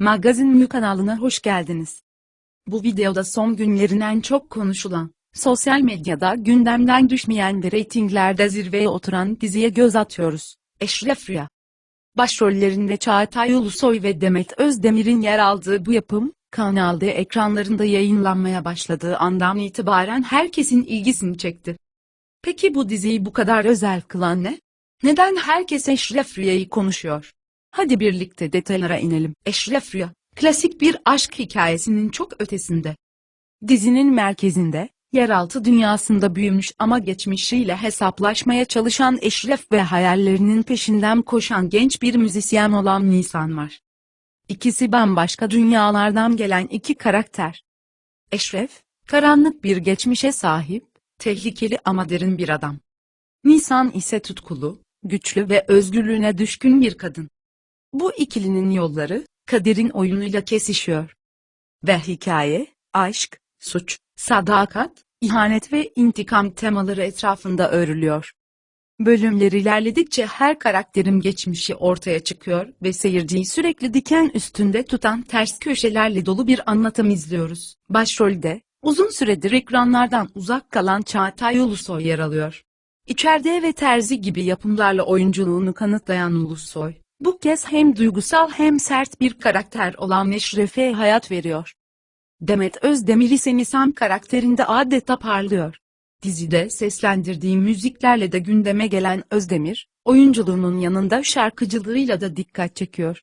Magazin Mü kanalına hoş geldiniz. Bu videoda son günlerin en çok konuşulan, sosyal medyada gündemden düşmeyen ve reytinglerde zirveye oturan diziye göz atıyoruz. Eşref Rüya. Başrollerinde Çağatay Ulusoy ve Demet Özdemir'in yer aldığı bu yapım, Kanal D ekranlarında yayınlanmaya başladığı andan itibaren herkesin ilgisini çekti. Peki bu diziyi bu kadar özel kılan ne? Neden herkes Eşref Rüya'yı konuşuyor? Hadi birlikte detaylara inelim. Eşref Rüya, klasik bir aşk hikayesinin çok ötesinde. Dizinin merkezinde, yeraltı dünyasında büyümüş ama geçmişiyle hesaplaşmaya çalışan Eşref ve hayallerinin peşinden koşan genç bir müzisyen olan Nisan var. İkisi bambaşka dünyalardan gelen iki karakter. Eşref, karanlık bir geçmişe sahip, tehlikeli ama derin bir adam. Nisan ise tutkulu, güçlü ve özgürlüğüne düşkün bir kadın. Bu ikilinin yolları, kaderin oyunuyla kesişiyor. Ve hikaye, aşk, suç, sadakat, ihanet ve intikam temaları etrafında örülüyor. Bölümler ilerledikçe her karakterin geçmişi ortaya çıkıyor ve seyirciyi sürekli diken üstünde tutan ters köşelerle dolu bir anlatım izliyoruz. Başrolde, uzun süredir ekranlardan uzak kalan Çağatay Ulusoy yer alıyor. İçeride ve Terzi gibi yapımlarla oyunculuğunu kanıtlayan Ulusoy, bu kez hem duygusal hem sert bir karakter olan Eşref'e hayat veriyor. Demet Özdemir ise Nisan karakterinde adeta parlıyor. Dizide seslendirdiği müziklerle de gündeme gelen Özdemir, oyunculuğunun yanında şarkıcılığıyla da dikkat çekiyor.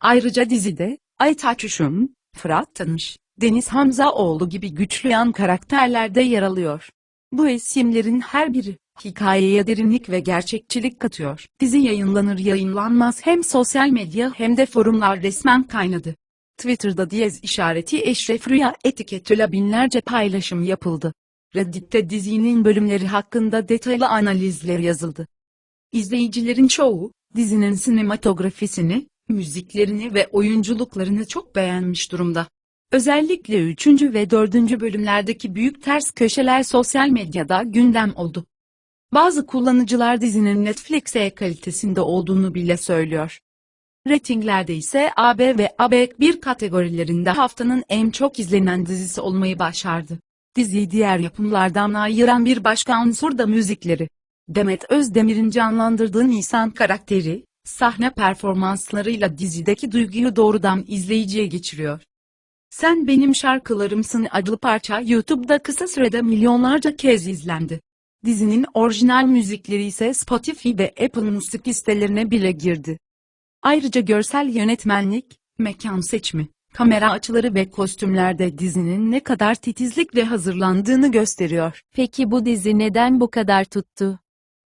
Ayrıca dizide, Aytaç Uşum, Fırat Tanış, Deniz Hamzaoğlu gibi güçlü yan karakterler de yer alıyor. Bu isimlerin her biri, hikayeye derinlik ve gerçekçilik katıyor. Dizi yayınlanır yayınlanmaz hem sosyal medya hem de forumlar resmen kaynadı. Twitter'da diyez işareti Eşref Rüya etiketiyle binlerce paylaşım yapıldı. Reddit'te dizinin bölümleri hakkında detaylı analizler yazıldı. İzleyicilerin çoğu, dizinin sinematografisini, müziklerini ve oyunculuklarını çok beğenmiş durumda. Özellikle 3. ve 4. bölümlerdeki büyük ters köşeler sosyal medyada gündem oldu. Bazı kullanıcılar dizinin Netflix'e kalitesinde olduğunu bile söylüyor. Ratinglerde ise AB ve AB1 kategorilerinde haftanın en çok izlenen dizisi olmayı başardı. Diziyi diğer yapımlardan ayıran bir başka unsur da müzikleri. Demet Özdemir'in canlandırdığı Nisan karakteri, sahne performanslarıyla dizideki duyguyu doğrudan izleyiciye geçiriyor. Sen Benim Şarkılarımsın adlı parça YouTube'da kısa sürede milyonlarca kez izlendi. Dizinin orijinal müzikleri ise Spotify ve Apple Music listelerine bile girdi. Ayrıca görsel yönetmenlik, mekan seçimi, kamera açıları ve kostümlerde dizinin ne kadar titizlikle hazırlandığını gösteriyor. Peki bu dizi neden bu kadar tuttu?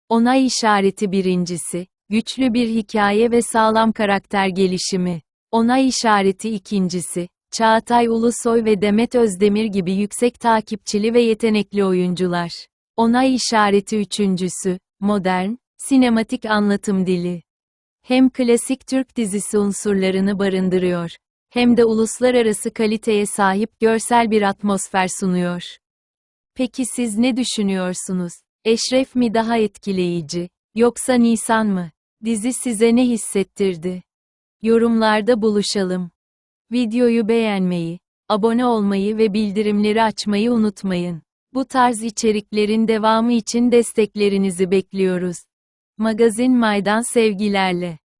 Onay işareti birincisi, güçlü bir hikaye ve sağlam karakter gelişimi. Onay işareti ikincisi, Çağatay Ulusoy ve Demet Özdemir gibi yüksek takipçili ve yetenekli oyuncular. Onay işareti üçüncüsü, modern, sinematik anlatım dili. Hem klasik Türk dizisi unsurlarını barındırıyor, hem de uluslararası kaliteye sahip görsel bir atmosfer sunuyor. Peki siz ne düşünüyorsunuz? Eşref mi daha etkileyici, yoksa Nisan mı? Dizi size ne hissettirdi? Yorumlarda buluşalım. Videoyu beğenmeyi, abone olmayı ve bildirimleri açmayı unutmayın. Bu tarz içeriklerin devamı için desteklerinizi bekliyoruz. Magazin Maydan sevgilerle.